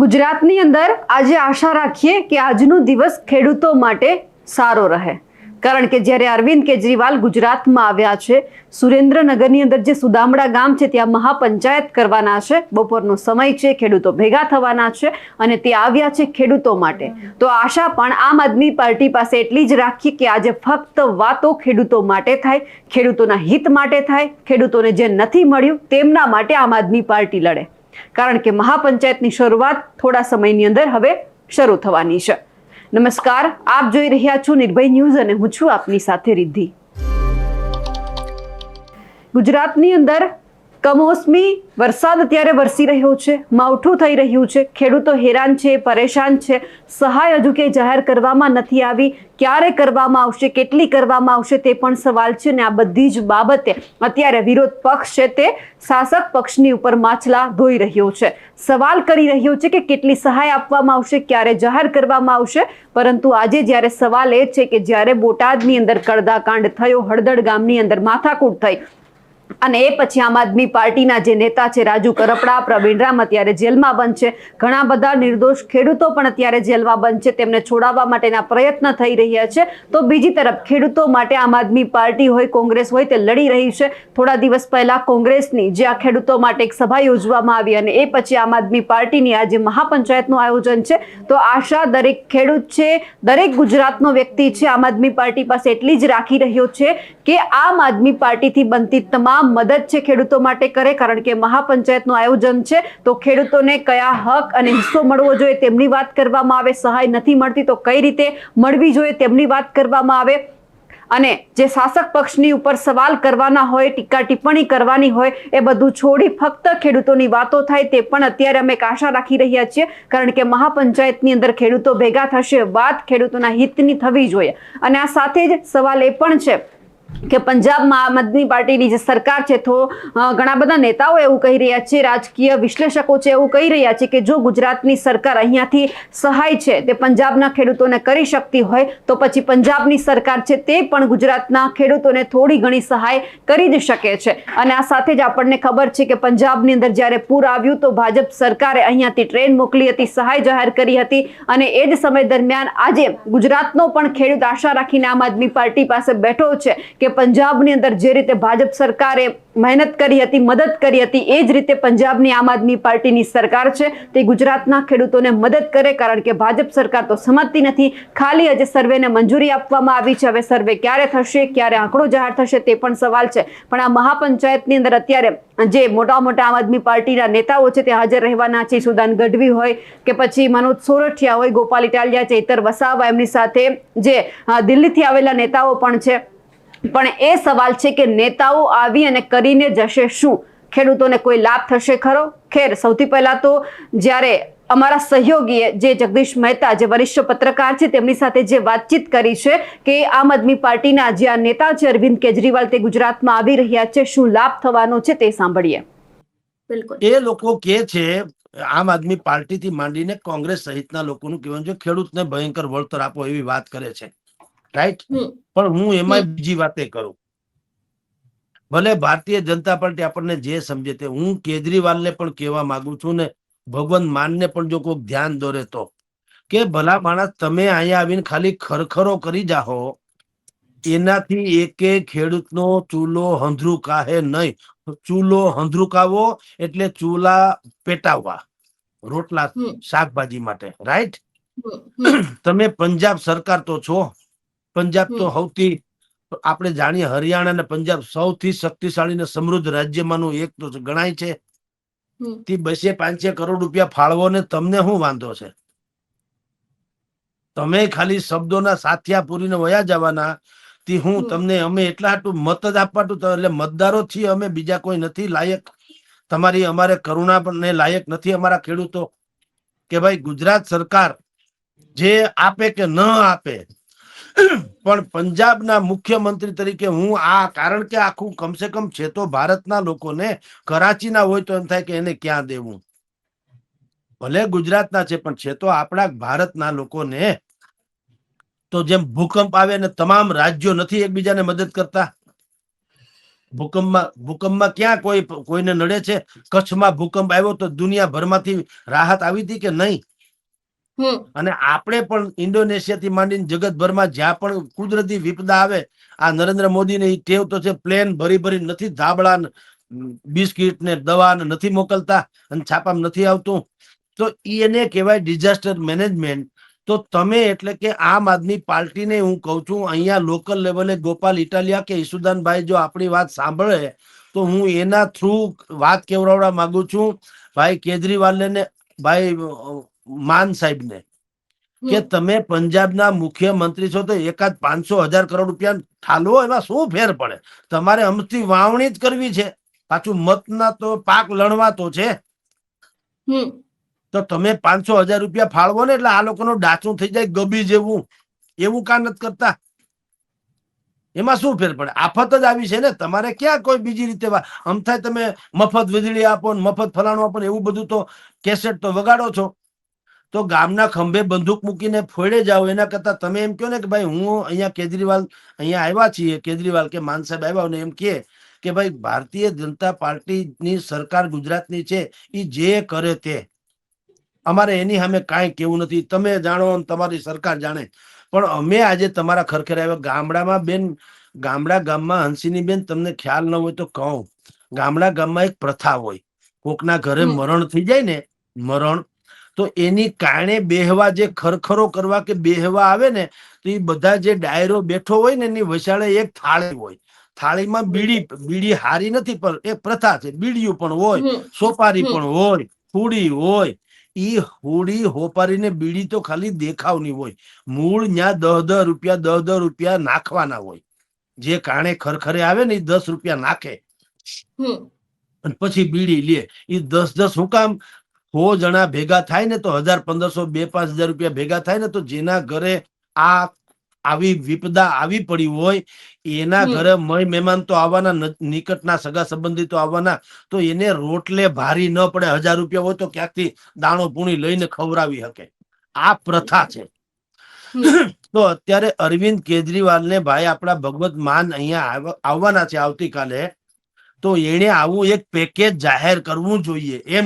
ગુજરાતની અંદર આજે આશા રાખીએ કે આજનો દિવસ ખેડૂતો માટે સારો રહે. કારણ કે જ્યારે અરવિંદ કેજરીવાલ ગુજરાતમાં આવ્યા છે, સુરેન્દ્રનગરની અંદર જે સુદામડા ગામ છે, ત્યાં મહાપંચાયત કરવાના છે, બપોરનો સમય છે, ખેડૂતો ભેગા થવાના છે અને તે આવ્યા છે ખેડૂતો માટે. તો આશા પણ આમ આદમી પાર્ટી પાસે એટલી જ રાખીએ કે આજે ફક્ત વાતો ખેડૂતો માટે થાય, ખેડૂતોના હિત માટે થાય, ખેડૂતોને જે નથી મળ્યું તેમના માટે આમ આદમી પાર્ટી લડે. કારણ કે મહાપંચાયતની શરૂઆત થોડા સમયની અંદર હવે શરૂ થવાની છે. નમસ્કાર, આપ જોઈ રહ્યા છો નિર્ભય ન્યૂઝ અને હું છું આપની સાથે રિદ્ધિ. ગુજરાતની અંદર કમોસમી વરસાદ અત્યારે વરસી રહ્યો છે, માવઠું થઈ રહ્યું છે, ખેડૂતો હેરાન છે, પરેશાન છે, સહાય હજુ કે જાહેર કરવામાં નથી આવી, ક્યારે કરવામાં આવશે, કેટલી કરવામાં આવશે તે પણ સવાલ છે ને આ બધી જ બાબતે અત્યારે વિરોધ પક્ષ છે તે શાસક પક્ષની ઉપર માછલા ધોઈ રહ્યો છે. સવાલ કરી રહ્યો છે કે કેટલી સહાય આપવામાં આવશે, ક્યારે જાહેર કરવામાં આવશે, પરંતુ આજે જ્યારે સવાલ એ છે કે જ્યારે બોટાદની અંદર કડદાકાંડ થયો હળદડ ગામની અંદર માથાકૂટ થઈ અને એ પછી આમ આદમી પાર્ટીના જે નેતા છે, રાજુ કરપડા, પ્રવીણ રામ અત્યારે જેલમાં બંધ છે. ઘણા બધા નિર્દોષ ખેડૂતો પણ અત્યારે જેલમાં બંધ છે. તેમને છોડાવવા માટેના પ્રયત્ન થઈ રહ્યા છે. તો બીજી તરફ ખેડૂતો માટે આમ આદમી પાર્ટી હોય, કોંગ્રેસ હોય તે લડી રહી છે. થોડા દિવસ પહેલા કોંગ્રેસની જે આ ખેડૂતો માટે એક સભા યોજવામાં આવી અને એ પછી આમ આદમી પાર્ટીની આજે મહાપંચાયતનું આયોજન છે, તો આશા દરેક ખેડૂત છે, દરેક ગુજરાતનો વ્યક્તિ છે, આમ આદમી પાર્ટી પાસે એટલી જ રાખી રહ્યો છે કે આમ આદમી પાર્ટીથી બનતી તમામ મદદ છે ખેડૂતો માટે કરે, કારણ કે મહાપંચાયતનું આયોજન છે, તો ખેડૂતોને કયા હક અને હિસ્સો મળવો જોઈએ તેમની વાત કરવામાં આવે, સહાય નથી મળતી તો કઈ રીતે મળવી જોઈએ તેમની વાત કરવામાં આવે? અને જે શાસક પક્ષની ઉપર સવાલ કરવાના હોય, ટીકા ટિપ્પણી કરવાની હોય, એ બધું છોડી ફક્ત ખેડૂતોની વાતો થાય તે પણ અત્યારે અમે એક આશા રાખી રહ્યા છીએ, કારણ કે મહાપંચાયતની અંદર ખેડૂતો ભેગા થશે, વાત ખેડૂતોના હિતની થવી જોઈએ. અને આ સાથે જ સવાલ એ પણ છે કે પંજાબમાં આમ આદમી પાર્ટીની જે સરકાર છે, તો ઘણા બધા નેતાઓ એવું કહી રહ્યા છે, રાજકીય વિશ્લેષકો છે એવું કહી રહ્યા છે કે જો ગુજરાતની સરકાર અહીંયાથી સહાય છે, તે પંજાબના ખેડૂતોને કરી શકતી હોય, તો પછી પંજાબની સરકાર છે, તે પણ ગુજરાતના ખેડૂતોને થોડી ઘણી સહાય કરી જ શકે છે. અને આ સાથે જ આપણને ખબર છે કે પંજાબની અંદર જ્યારે પૂર આવ્યું, તો ભાજપ સરકારે અહીંયાથી ટ્રેન મોકલી હતી, સહાય જાહેર કરી હતી અને એ જ સમય દરમિયાન આજે ગુજરાતનો પણ ખેડૂત આશા રાખીને આમ આદમી પાર્ટી પાસે બેઠો છે કે પંજાબની અંદર જે રીતે ભાજપ સરકારે મહેનત કરી હતી, મદદ કરી હતી, એ જ રીતે પંજાબની આમ આદમી પાર્ટીની સરકાર છે. તે ગુજરાતના ખેડૂતોને મદદ કરે કારણ કે ભાજપ સરકાર તો સમજતી નથી. ખાલી આજે સર્વેને મંજૂરી આપવામાં આવી છે. હવે સર્વે ક્યારે થશે, ક્યારે આંકડો જાહેર થશે તે પણ સવાલ છે. પણ આ મહાપંચાયતની અંદર અત્યારે જે મોટા મોટા આમ આદમી પાર્ટીના નેતાઓ છે તે હાજર રહેવાના છે. સુદાન ગઢવી હોય કે પછી મનોજ સોરઠિયા હોય, ગોપાલ ઇટાલિયા ચૈતર વસાવા, એમની સાથે જે દિલ્હીથી આવેલા નેતાઓ પણ છે. પણ એ સવાલ છે કે નેતાઓ આવી અને કરીને જશે શું? ખેડૂતોને કોઈ લાભ થશે ખરો? ખેર સૌથી પહેલા તો જ્યારે અમારા સહયોગીએ જે જગદીશ મહેતા જે વરિષ્ઠ પત્રકાર છે તેમની સાથે જે વાતચીત કરી છે કે આમ આદમી પાર્ટીના જે આ નેતા છે અરવિંદ કેજરીવાલ તે ગુજરાતમાં આવી રહ્યા છે શું લાભ થવાનો છે તે સાંભળીએ. બિલકુલ. એ લોકો કે છે આમ આદમી પાર્ટીથી માંડીને કોંગ્રેસ સહિતના લોકોનું કહેવાનું છે ખેડૂતને ભયંકર વળતર આપો એવી વાત કરે છે. રાઈટ પણ હું એમાં. બીજી વાતે કરું. ભલે ભારતીય જનતા પાર્ટી આપણને જે સમજે તે હું કેજરીવાલને પણ કહેવા માંગુ છું ને ભગવાન માનને પણ જો કોઈ ધ્યાન દોરે તો. કે ભલા માણસ તમે અહીંયા આવીને ખાલી ખરખરો કરી જાહો. એનાથી એકે ખેડૂતનો ચૂલો હંધરુકાહે નહીં. ચૂલો હંધરુકાવો એટલે ચૂલા પેટાવવા. રોટલા શાકભાજી માટે. રાઈટ તમે પંજાબ સરકાર તો છો. પંજાબ તો સૌથી આપણે જાણીએ હરિયાણા અને પંજાબ સૌથી શક્તિશાળી અને સમૃદ્ધ રાજ્યમાંનું એક તો ગણાય છે. તે બસે પાંચે કરોડ રૂપિયા ફાળવો ને તમને શું વાંધો છે? તમે ખાલી શબ્દોના સાથિયા પૂરીને વયા જવાના તે હું તમને અમે એટલા હાટું મત જ આપવાટું તો એટલે મતદારો છીએ અમે બીજા કોઈ નથી લાયક. તમારી અમારે કરુણા પણ ને લાયક નથી અમારા ખેડૂતો. કે ભાઈ ગુજરાત સરકાર જે આપે કે ન આપે પણ પંજાબના મુખ્યમંત્રી તરીકે હું આ, કારણ કે આખું કમસે કમ છે તો ભારતના લોકોને કરાચીના હોય તો એમ થાય કે એને ક્યાં દેવું? ભલે ગુજરાતના છે, પણ છે તો આપણા ભારતના લોકોને તો જેમ ભૂકંપ આવે ને તમામ રાજ્યો નથી એકબીજાને મદદ કરતા. ભૂકંપમાં ભૂકંપમાં ક્યાં કોઈ, કોઈને નડે છે? કચ્છમાં ભૂકંપ આવ્યો તો દુનિયાભરમાંથી રાહત આવી હતી કે નહીં? અને આપણે પણ ઇન્ડોનેશિયાથી માંડીને જગતભરમાં જ્યાં પણ કુદરતી વિપદા આવે, આ નરેન્દ્ર મોદીને ટેવ તો છે, પ્લેન ભરી ભરી નથી ધાબળા બિસ્કીટ ને દવા નથી મોકલતા અને છાપામાં નથી આવતું. તો એને કહેવાય ડિઝાસ્ટર મેનેજમેન્ટ તો તમે એટલે કે આમ આદમી પાર્ટીને હું કહું છું, અહીંયા લોકલ લેવલે ગોપાલ ઇટાલિયા કે ઈસુદાનભાઈ જો આપણી વાત સાંભળે, તો હું એના થ્રુ વાત કેવડાવવા માંગુ છું. ભાઈ કેજરીવાલને ને, ભાઈ માન સાહેબને કે. તમે પંજાબના મુખ્યમંત્રી છો તો એકાદ પાંચસો હજાર કરોડ રૂપિયા ઠાલવો એમાં શું ફેર પડે? તમારે અમથી વાવણી જ કરવી છે. પાછું મતના તો પાક લણવા તો છે તો તમે પાંચસો હજાર રૂપિયા ફાળવો ને એટલે આ લોકોનું ડાચું થઈ જાય ગબી જેવું. એવું કા નથી કરતા? એમાં શું ફેર પડે? આફત જ આવી છે ને. તમારે ક્યાં કોઈ બીજી રીતે વા- આમ થાય તમે મફત વીજળી આપો ને મફત ફલાણું આપો ને એવું બધું તો કેસેટ તો વગાડો છો. તો ગામના ખંભે બંદૂક મૂકીને ફોડે જાઓ. એના કરતા તમે એમ કહો ને કે ભાઈ હું અહીંયા કેજરીવાલ અહીંયા આવ્યા છીએ કેજરીવાલ કે માન સાહેબ આવ્યા ને એમ કહે કે ભાઈ ભારતીય જનતા પાર્ટીની સરકાર ગુજરાતની છે એ જે કરે તે. અમારે એની સામે કાંઈ કેવું નથી. તમે જાણો તમારી સરકાર જાણે. પણ અમે આજે તમારા ખરખેર આવ્યા. ગામડામાં બેન ગામડા ગામમાં હંસીની બેન તમને ખ્યાલ ન હોય તો કહું. ગામડા ગામમાં એક પ્રથા હોય. કોકના ઘરે મરણ થઈ જાય ને મરણ તો એની કારણે બેહવા જે ખરખરો કરવા કે બેહવા આવે ને તો એ બધા જે ડાયરો બેઠો હોય ને એની વસાળે એક થાળી હોય. થાળીમાં બીડી બીડી હારી નથી પણ એ પ્રથા છે. બીડીયું પણ હોય સોપારી પણ હોય હુડી હોય. ઈ હોડી હોપારી ને બીડી તો ખાલી દેખાવની હોય. મૂળ ન્યા દહ દહ રૂપિયા દહ દહ રૂપિયા નાખવાના હોય. જે કારણે ખરખરે આવે ને એ દસ રૂપિયા નાખે. અને પછી બીડી લે. એ દસ દસ હું કામ સો જણા ભેગા થાય ને તો હજાર પંદરસો બે પાંચ હજાર રૂપિયા ભેગા થાય ને તો જેના ઘરે આ આવી વિપદા આવી પડી હોય એના ઘરે મય મહેમાન તો આવવાના નિકટના સગા સંબંધી તો આવવાના તો એને રોટલે ભારી ન પડે હજાર રૂપિયા હોય તો ક્યાંકથી દાણો પૂણી લઈને ખવડાવી શકે. આ પ્રથા છે. તો અત્યારે અરવિંદ કેજરીવાલ ને ભાઈ આપણા ભગવત માન અહીંયા આવવાના છે આવતીકાલે તો એને આવું એક પેકેજ જાહેર કરવું જોઈએ. એમ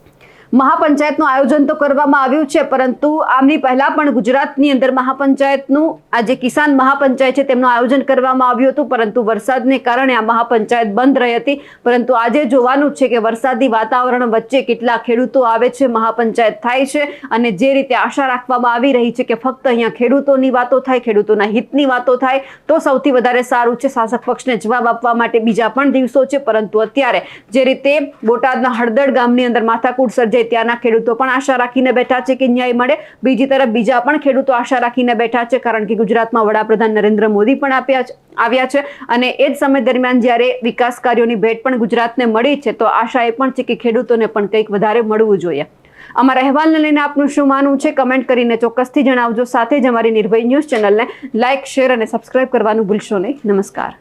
મહાપંચાયતનું આયોજન તો કરવામાં આવ્યું છે, પરંતુ આમની પહેલા પણ ગુજરાતની અંદર મહાપંચાયતનું આ જે કિસાન મહાપંચાયત છે, તેમનું આયોજન કરવામાં આવ્યું હતું, પરંતુ વરસાદને કારણે આ મહાપંચાયત બંધ રહી હતી. પરંતુ આજે જોવાનું છે કે વરસાદી વાતાવરણ વચ્ચે કેટલા ખેડૂતો આવે છે, મહાપંચાયત થાય છે, અને જે રીતે આશા રાખવામાં આવી રહી છે કે ફક્ત અહીંયા ખેડૂતોની વાતો થાય, ખેડૂતોના હિતની વાતો થાય, તો સૌથી વધારે સારું છે. શાસક પક્ષને જવાબ આપવા માટે બીજા પણ દિવસો છે, પરંતુ અત્યારે જે રીતે બોટાદના હળદડ ગામની અંદર માથાકૂટ સર્જાઈ ત્યાંના ખેડૂતો પણ આશા રાખીને બેઠા છે કે ન્યાય મળે. બીજી તરફ બીજા પણ ખેડૂતો આશા રાખીને બેઠા છે કારણ કે ગુજરાતમાં વડાપ્રધાન નરેન્દ્ર મોદી પણ આપ્યા છે, આવ્યા છે અને એ જ સમય દરમિયાન જ્યારે વિકાસ કાર્યોની ભેટ પણ ગુજરાતને મળી છે, તો આશા એ પણ છે કે ખેડૂતોને પણ કંઈક વધારે મળવું જોઈએ. અમારા અહેવાલને લઈને આપનું શું માનવું છે? કમેન્ટ કરીને ચોક્કસથી જણાવજો. સાથે જ અમારી નિર્ભય ન્યૂઝ ચેનલને લાઇક શેર અને સબસ્ક્રાઇબ કરવાનું ભૂલશો નહીં. નમસ્કાર.